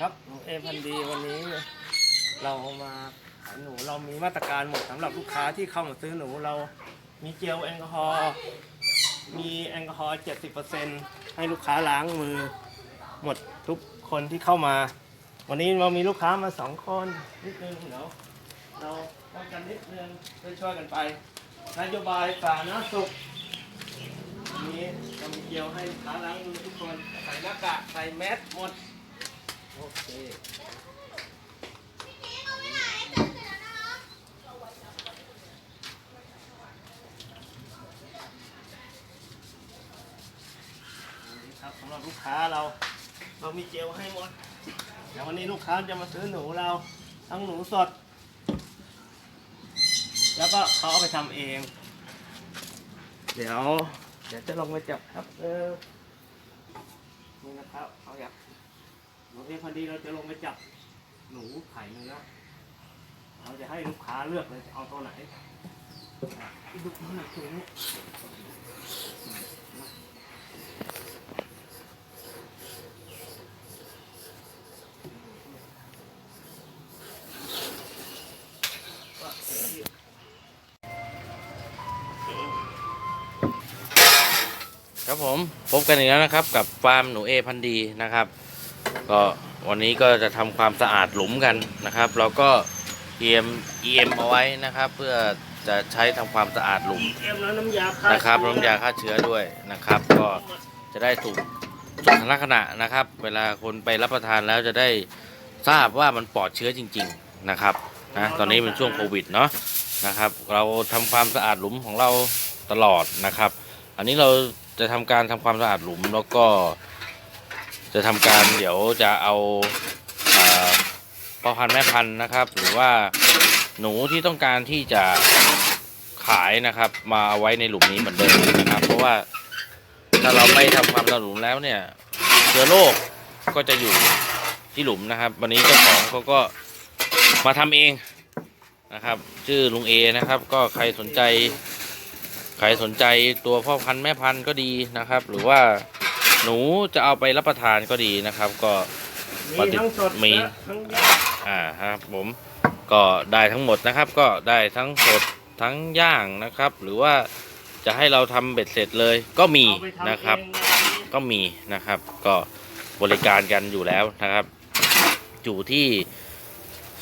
ครับหนูเอพันดีวันนี้เรามาขายหนูเรามีมาตรการหมดสำหรับลูกค้าที่เข้ามาซื้อหนูเรามีเจลแอลกอฮอล์มีแอลกอฮอล์70%ให้ลูกค้าล้างมือ หมดทุกคนที่เข้ามา วันนี้เรามีลูกค้ามาสองคนนิดนึงเดี๋ยวเราต้องกันนิดนึงช่วยๆกันไปนโยบายสาธารณสุขนี้เรามีเจลให้ลูกค้าล้างมือทุกคนใส่หน้ากากใส่แมสหมด ครับสำหรับลูกค้าเราเรามีเจลให้หมดเดี๋ยววันนี้ลูกค้าจะมาซื้อหนูเรา ทั้งหนูสด แล้วก็เขาเอาไปทำเอง เดี๋ยว เดี๋ยวจะลงไปจับครับเออนี่นะครับเขาอยาก โอเคพอดีเราจะลงไปจับหนูไข่เนื้อเราจะให้ลูกค้าเลือกเลยจะเอาตัวไหนดูหนักตัวนี้ครับผมพบกันอีกแล้วนะครับ กับฟาร์มหนูเอพันธุ์ดีนะครับ ก็วันนี้ก็จะทำความสะอาดหลุมกันนะครับ เราก็ EM EM เอาไว้นะครับ เพื่อจะใช้ทำความสะอาดหลุมเอ็มแล้วน้ำยาฆ่านะครับเชื้อน้ำยาฆ่าเชื้อด้วยนะครับ ก็จะได้ถูกสุขลักษณะนะครับ เวลาคนไปรับประทานแล้วจะได้ทราบว่ามันปลอดเชื้อจริง ๆนะครับนะตอนนี้เป็นช่วงโควิดเนาะนะครับ เราทำความสะอาดหลุมของเราตลอดนะครับ อันนี้เราจะทำการทำความสะอาดหลุมแล้วก็ จะทำการเดี๋ยวจะเอาพ่อพันธุ์แม่พันธุ์นะครับ หรือว่าหนูที่ต้องการที่จะขายนะครับ มาเอาไว้ในหลุมนี้เหมือนเดิมนะครับ เพราะว่าถ้าเราไม่ทำความสะอาดหลุมแล้วเนี่ยเชื้อโรคก็จะอยู่ที่หลุมนะครับ วันนี้เจ้าของเขาก็มาทำเองนะครับ ชื่อลุงเอนะครับ ก็ใครสนใจ ใครสนใจตัวพ่อพันธุ์แม่พันธุ์ก็ดีนะครับ หรือว่า หนูจะเอาไปรับประทานก็ดีนะครับ ก็มีทั้งสดมีและทั้งย่างอ่าครับผมก็ได้ทั้งหมดนะครับ ก็ได้ทั้งสดทั้งย่างนะครับ หรือว่าจะให้เราทำเบ็ดเสร็จเลยก็มีเอาไปทำนะครับ เองก็มีนะครับ ก็บริการกันอยู่แล้วนะครับ อยู่ที่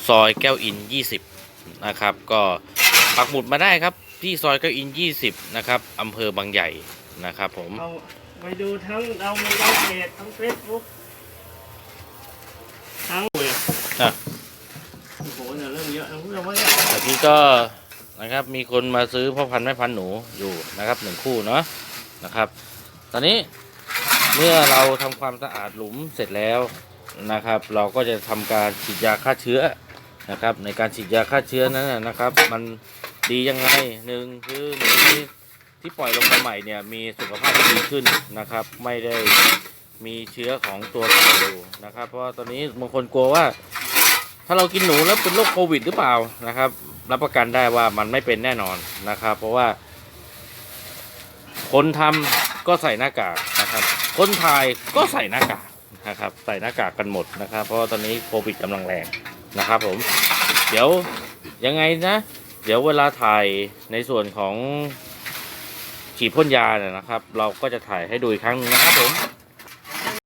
ซอยแก้วอิน 20 นะครับ ก็ปักหมุดมาได้ครับ ที่ซอยแก้วอิน 20 นะครับอำเภอบางใหญ่นะครับผม เอา ไปดูทั้งเรามีไลฟ์เพจทั้งเฟซบุ๊กทั้งอะ โอ้โหเนี่ยเรื่องเยอะนะคุณผู้ชมว่าเนี่ยแต่ที่ก็นะครับมีคนมาซื้อพ่อพันธุ์แม่พันธุ์หนูอยู่นะครับหนึ่งคู่เนาะนะครับ ตอนนี้เมื่อเราทำความสะอาดหลุมเสร็จแล้วนะครับ เราก็จะทำการฉีดยาฆ่าเชื้อนะครับ ในการฉีดยาฆ่าเชื้อนั้นนะนะครับ มันดียังไงหนึ่งคือหนูที่ ที่ปล่อยลงมาใหม่เนี่ยมีสุขภาพที่ดีขึ้นนะครับ ไม่ได้มีเชื้อของตัวเก่าอยู่นะครับ เพราะตอนนี้บางคนกลัวว่า ถ้าเรากินหนูแล้วเป็นโรคโควิดหรือเปล่านะครับ รับประกันได้ว่ามันไม่เป็นแน่นอนนะครับ เพราะว่า คนทำก็ใส่หน้ากากนะครับ คนถ่ายก็ใส่หน้ากากนะครับ ใส่หน้ากากกันหมดนะครับ เพราะตอนนี้โควิดกำลังแรงนะครับผม เดี๋ยวยังไงนะ เดี๋ยวเวลาถ่ายในส่วนของ ฉีดพ่นยาเนี่ยนะครับ เราก็จะถ่ายให้ดูอีกครั้งหนึงนะครับผม